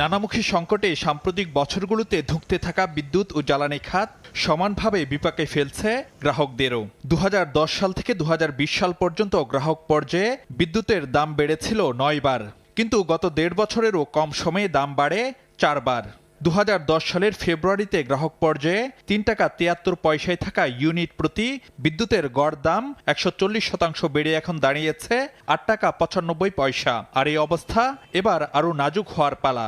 নানামুখী সংকটে সাম্প্রতিক বছরগুলোতে ধুঁকতে থাকা বিদ্যুৎ ও জ্বালানি খাত সমানভাবে বিপাকে ফেলছে গ্রাহকদেরও। দু হাজার দশ সাল থেকে দু হাজার বিশ সাল পর্যন্ত গ্রাহক পর্যায়ে বিদ্যুতের দাম বেড়েছিল নয়বার। কিন্তু গত দেড় বছরেরও কম সময়ে দাম বাড়ে চারবার। দু হাজার দশ সালের ফেব্রুয়ারিতে গ্রাহক পর্যায়ে তিন টাকা তিয়াত্তর পয়সায় থাকা ইউনিট প্রতি বিদ্যুতের গড় দাম একশো চল্লিশ শতাংশ বেড়ে এখন দাঁড়িয়েছে আট টাকা পঁচানব্বই পয়সা। আর এই অবস্থা এবার আরও নাজুক হওয়ার পালা।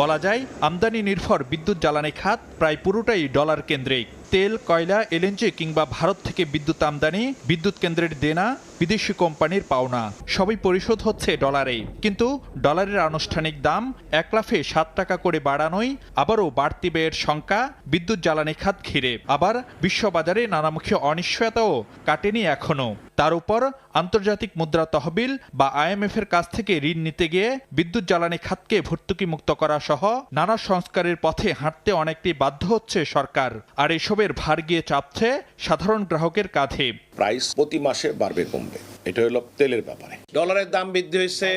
বলা যায়, আমদানি নির্ভর বিদ্যুৎ জ্বালানি খাত প্রায় পুরোটাই ডলার কেন্দ্রিক। তেল, কয়লা এলএনজি কিংবা ভারত থেকে বিদ্যুৎ আমদানি, বিদ্যুৎ কেন্দ্রের দেনা, বিদেশি কোম্পানির পাওনা, সবই পরিশোধ হচ্ছে ডলারে। কিন্তু ডলারের আনুষ্ঠানিক দাম এক লাফে সাত টাকা করে বাড়ানোই আবারও বাড়তি ব্যয়ের শঙ্কা বিদ্যুৎ জ্বালানি খাত ঘিরে। আবার বিশ্ববাজারে নানামুখী অনিশ্চয়তাও কাটেনি এখনও। তার উপর আন্তর্জাতিক মুদ্রা তহবিল বা আইএমএফ এর কাছ থেকে ঋণ নিতে গিয়ে বিদ্যুৎ জ্বালানি খাতকে ভর্তুকি মুক্ত করা সহ নানা সংস্কারের পথে হাঁটতে অনেকটি বাধ্য হচ্ছে সরকার। আর এসবের ভার গিয়ে চাপছে সাধারণ গ্রাহকের কাঁধে। প্রাইস প্রতি মাসে বাড়বে, কমবে। এটা হলো তেলের ব্যাপারে। ডলারের দাম বৃদ্ধি হয়েছে,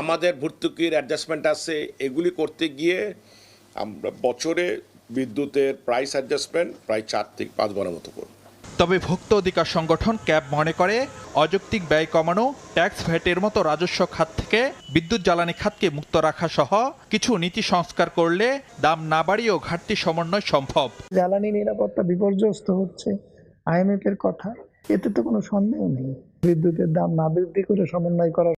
আমাদের ভর্তুকির অ্যাডজাস্টমেন্ট আছে। এগুলি করতে গিয়ে আমরা বছরে বিদ্যুতের প্রাইস অ্যাডজাস্টমেন্ট প্রায় চার থেকে পাঁচ বারের মতো করব। তবে ভোক্ত অধিকার সংগঠন ক্যাব মনে করে, অযৌক্তিক ব্যয় কমানো, ট্যাক্স ভ্যাটের মতো রাজস্ব খাত থেকে বিদ্যুৎ জ্বালানি খাতকে মুক্ত রাখা সহ কিছু নীতি সংস্কার করলে দাম না বাড়িয়েও ঘাটতি সমন্বয় সম্ভব। জ্বালানি নিরাপত্তা বিপর্যস্ত হচ্ছে আইএমএফ এর কথা, এতে তো কোনো সন্দেহ নেই। বিদ্যুতের দাম না বৃদ্ধি করে সমন্বয় করার